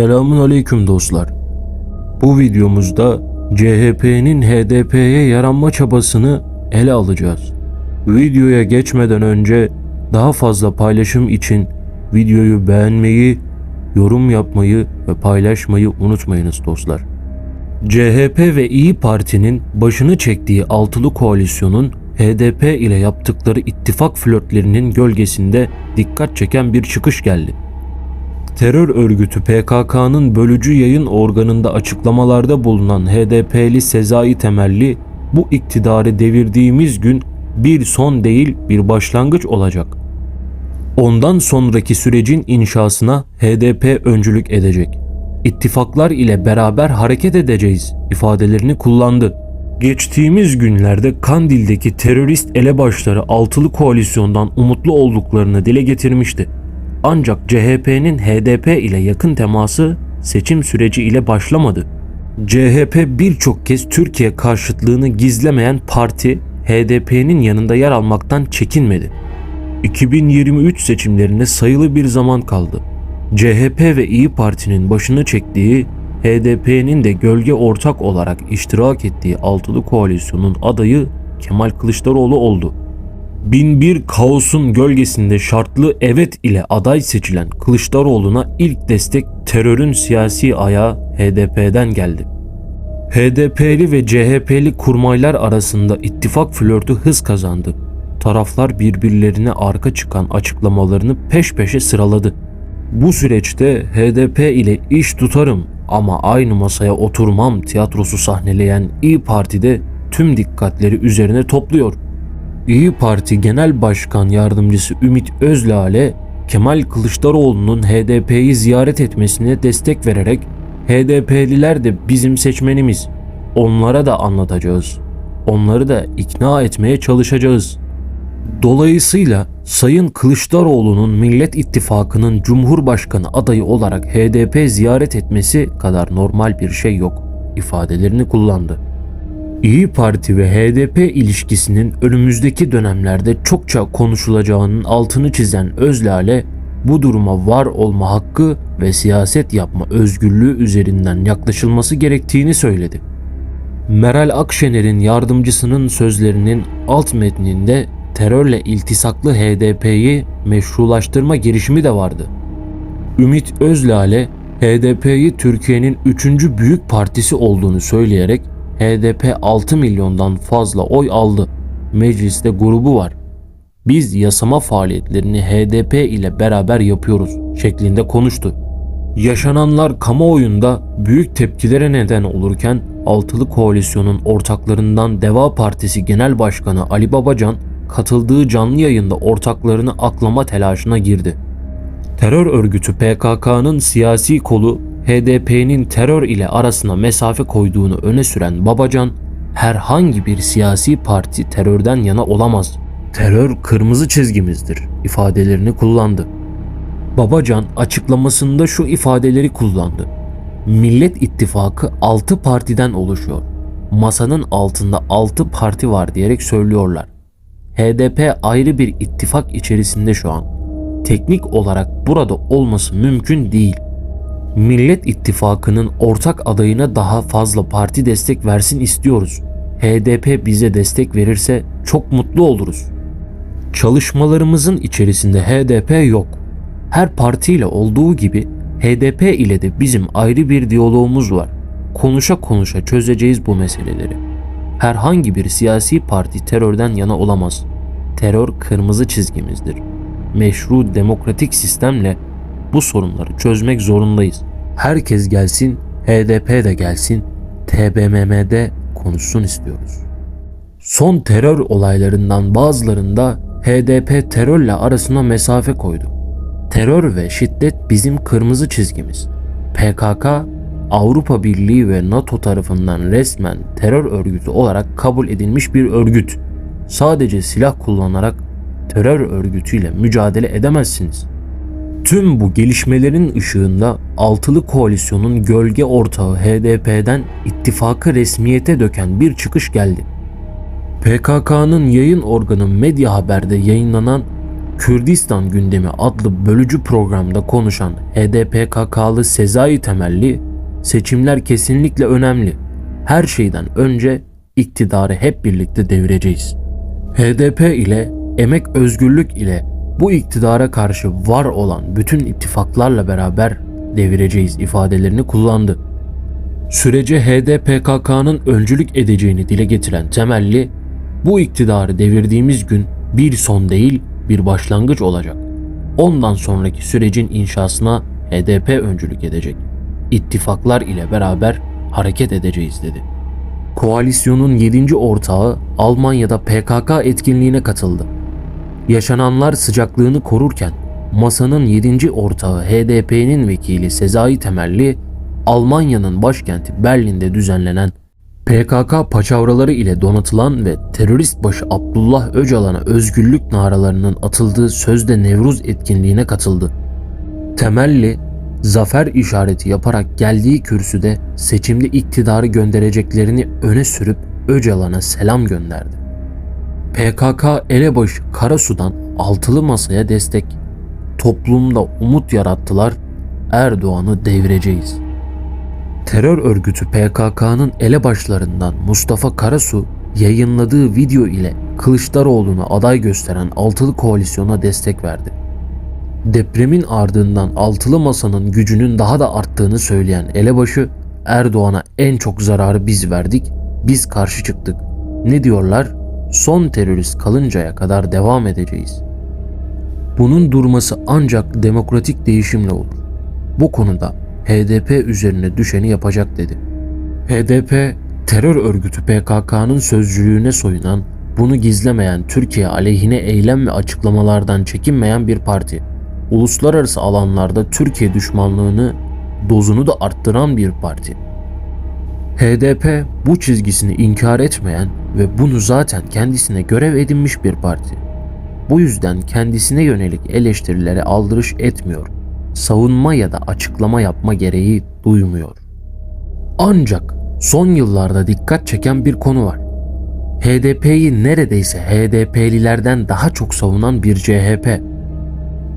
Selamun aleyküm dostlar. Bu videomuzda CHP'nin HDP'ye yaranma çabasını ele alacağız. Videoya geçmeden önce daha fazla paylaşım için videoyu beğenmeyi, yorum yapmayı ve paylaşmayı unutmayınız dostlar. CHP ve İyi Parti'nin başını çektiği altılı koalisyonun HDP ile yaptıkları ittifak flörtlerinin gölgesinde dikkat çeken bir çıkış geldi. Terör örgütü PKK'nın bölücü yayın organında açıklamalarda bulunan HDP'li Sezai Temelli bu iktidarı devirdiğimiz gün bir son değil bir başlangıç olacak. Ondan sonraki sürecin inşasına HDP öncülük edecek. İttifaklar ile beraber hareket edeceğiz ifadelerini kullandı. Geçtiğimiz günlerde Kandil'deki terörist elebaşları altılı koalisyondan umutlu olduklarını dile getirmişti. Ancak CHP'nin HDP ile yakın teması seçim süreci ile başlamadı. CHP birçok kez Türkiye karşıtlığını gizlemeyen parti HDP'nin yanında yer almaktan çekinmedi. 2023 seçimlerine sayılı bir zaman kaldı. CHP ve İyi Parti'nin başını çektiği, HDP'nin de gölge ortak olarak iştirak ettiği altılı koalisyonun adayı Kemal Kılıçdaroğlu oldu. Binbir kaosun gölgesinde şartlı evet ile aday seçilen Kılıçdaroğlu'na ilk destek terörün siyasi ayağı HDP'den geldi. HDP'li ve CHP'li kurmaylar arasında ittifak flörtü hız kazandı. Taraflar birbirlerine arka çıkan açıklamalarını peş peşe sıraladı. Bu süreçte HDP ile iş tutarım ama aynı masaya oturmam tiyatrosu sahneleyen İyi Parti'de tüm dikkatleri üzerine topluyor. İyi Parti Genel Başkan Yardımcısı Ümit Özlale, Kemal Kılıçdaroğlu'nun HDP'yi ziyaret etmesine destek vererek HDP'liler de bizim seçmenimiz. Onlara da anlatacağız. Onları da ikna etmeye çalışacağız. Dolayısıyla Sayın Kılıçdaroğlu'nun Millet İttifakı'nın Cumhurbaşkanı adayı olarak HDP ziyaret etmesi kadar normal bir şey yok ifadelerini kullandı. İyi Parti ve HDP ilişkisinin önümüzdeki dönemlerde çokça konuşulacağının altını çizen Özlale, bu duruma var olma hakkı ve siyaset yapma özgürlüğü üzerinden yaklaşılması gerektiğini söyledi. Meral Akşener'in yardımcısının sözlerinin alt metninde terörle iltisaklı HDP'yi meşrulaştırma girişimi de vardı. Ümit Özlale, HDP'yi Türkiye'nin üçüncü büyük partisi olduğunu söyleyerek HDP 6 milyondan fazla oy aldı. Mecliste grubu var. Biz yasama faaliyetlerini HDP ile beraber yapıyoruz şeklinde konuştu. Yaşananlar kamuoyunda büyük tepkilere neden olurken Altılı Koalisyon'un ortaklarından Deva Partisi Genel Başkanı Ali Babacan katıldığı canlı yayında ortaklarını aklama telaşına girdi. Terör örgütü PKK'nın siyasi kolu HDP'nin terör ile arasına mesafe koyduğunu öne süren Babacan, herhangi bir siyasi parti terörden yana olamaz. Terör kırmızı çizgimizdir ifadelerini kullandı. Babacan açıklamasında şu ifadeleri kullandı. Millet İttifakı 6 partiden oluşuyor. Masanın altında 6 parti var diyerek söylüyorlar. HDP ayrı bir ittifak içerisinde şu an. Teknik olarak burada olması mümkün değil. Millet İttifakı'nın ortak adayına daha fazla parti destek versin istiyoruz. HDP bize destek verirse çok mutlu oluruz. Çalışmalarımızın içerisinde HDP yok. Her partiyle olduğu gibi HDP ile de bizim ayrı bir diyalogumuz var. Konuşa konuşa çözeceğiz bu meseleleri. Herhangi bir siyasi parti terörden yana olamaz. Terör kırmızı çizgimizdir. Meşru demokratik sistemle bu sorunları çözmek zorundayız. Herkes gelsin, HDP de gelsin, TBMM'de konuşsun istiyoruz. Son terör olaylarından bazılarında HDP terörle arasına mesafe koydu. Terör ve şiddet bizim kırmızı çizgimiz. PKK, Avrupa Birliği ve NATO tarafından resmen terör örgütü olarak kabul edilmiş bir örgüt. Sadece silah kullanarak terör örgütüyle mücadele edemezsiniz. Tüm bu gelişmelerin ışığında altılı koalisyonun gölge ortağı HDP'den ittifakı resmiyete döken bir çıkış geldi. PKK'nın yayın organı Medya Haber'de yayınlanan Kürdistan Gündemi adlı bölücü programda konuşan HDPKK'lı Sezai Temelli, seçimler kesinlikle önemli. Her şeyden önce iktidarı hep birlikte devireceğiz. HDP ile emek özgürlük ile bu iktidara karşı var olan bütün ittifaklarla beraber devireceğiz ifadelerini kullandı. Sürece HDPKK'nın öncülük edeceğini dile getiren Temelli, bu iktidarı devirdiğimiz gün bir son değil bir başlangıç olacak. Ondan sonraki sürecin inşasına HDP öncülük edecek. İttifaklar ile beraber hareket edeceğiz dedi. Koalisyonun 7. ortağı Almanya'da PKK etkinliğine katıldı. Yaşananlar sıcaklığını korurken masanın 7. ortağı HDP'nin vekili Sezai Temelli, Almanya'nın başkenti Berlin'de düzenlenen PKK paçavraları ile donatılan ve terörist başı Abdullah Öcalan'a özgürlük naralarının atıldığı sözde Nevruz etkinliğine katıldı. Temelli, zafer işareti yaparak geldiği kürsüde seçimde iktidarı göndereceklerini öne sürüp Öcalan'a selam gönderdi. PKK elebaşı Karasu'dan altılı masaya destek. Toplumda umut yarattılar. Erdoğan'ı devireceğiz. Terör örgütü PKK'nın elebaşlarından Mustafa Karasu yayınladığı video ile Kılıçdaroğlu'nu aday gösteren altılı koalisyona destek verdi. Depremin ardından altılı masanın gücünün daha da arttığını söyleyen elebaşı Erdoğan'a en çok zararı biz verdik, biz karşı çıktık. Ne diyorlar? Son terörist kalıncaya kadar devam edeceğiz. Bunun durması ancak demokratik değişimle olur. Bu konuda HDP üzerine düşeni yapacak dedi. HDP terör örgütü PKK'nın sözcülüğüne soyunan, bunu gizlemeyen Türkiye aleyhine eylem ve açıklamalardan çekinmeyen bir parti. Uluslararası alanlarda Türkiye düşmanlığını dozunu da arttıran bir parti. HDP bu çizgisini inkar etmeyen ve bunu zaten kendisine görev edinmiş bir parti. Bu yüzden kendisine yönelik eleştirilere aldırış etmiyor. Savunma ya da açıklama yapma gereği duymuyor. Ancak son yıllarda dikkat çeken bir konu var. HDP'yi neredeyse HDP'lilerden daha çok savunan bir CHP.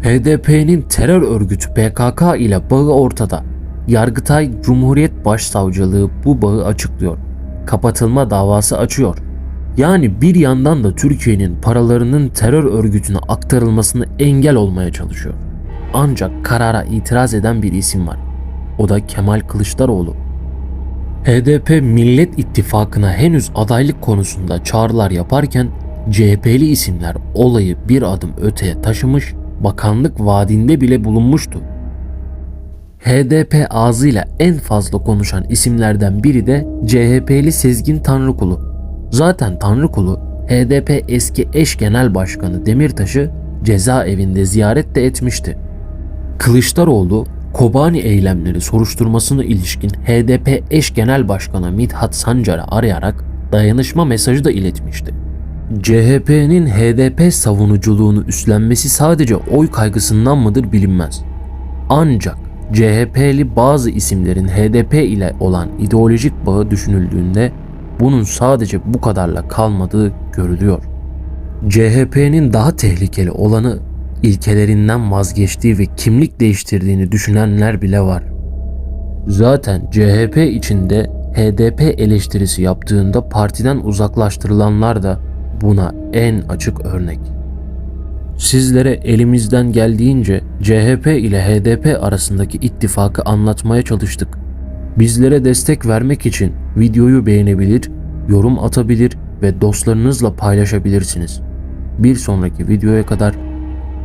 HDP'nin terör örgütü PKK ile bağı ortada. Yargıtay Cumhuriyet Başsavcılığı bu bağı açıklıyor. Kapatılma davası açıyor. Yani bir yandan da Türkiye'nin paralarının terör örgütüne aktarılmasını engel olmaya çalışıyor. Ancak karara itiraz eden bir isim var. O da Kemal Kılıçdaroğlu. HDP Millet İttifakı'na henüz adaylık konusunda çağrılar yaparken CHP'li isimler olayı bir adım öteye taşımış, bakanlık vaadinde bile bulunmuştu. HDP ağzıyla en fazla konuşan isimlerden biri de CHP'li Sezgin Tanrıkulu. Zaten Tanrıkulu HDP eski eş genel başkanı Demirtaş'ı cezaevinde ziyaret de etmişti. Kılıçdaroğlu Kobani eylemleri soruşturmasına ilişkin HDP eş genel başkanı Mithat Sancar'ı arayarak dayanışma mesajı da iletmişti. CHP'nin HDP savunuculuğunu üstlenmesi sadece oy kaygısından mıdır bilinmez. Ancak CHP'li bazı isimlerin HDP ile olan ideolojik bağı düşünüldüğünde bunun sadece bu kadarla kalmadığı görülüyor. CHP'nin daha tehlikeli olanı ilkelerinden vazgeçtiği ve kimlik değiştirdiğini düşünenler bile var. Zaten CHP içinde HDP eleştirisi yaptığında partiden uzaklaştırılanlar da buna en açık örnek. Sizlere elimizden geldiğince CHP ile HDP arasındaki ittifakı anlatmaya çalıştık. Bizlere destek vermek için videoyu beğenebilir, yorum atabilir ve dostlarınızla paylaşabilirsiniz. Bir sonraki videoya kadar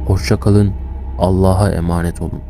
hoşça kalın, Allah'a emanet olun.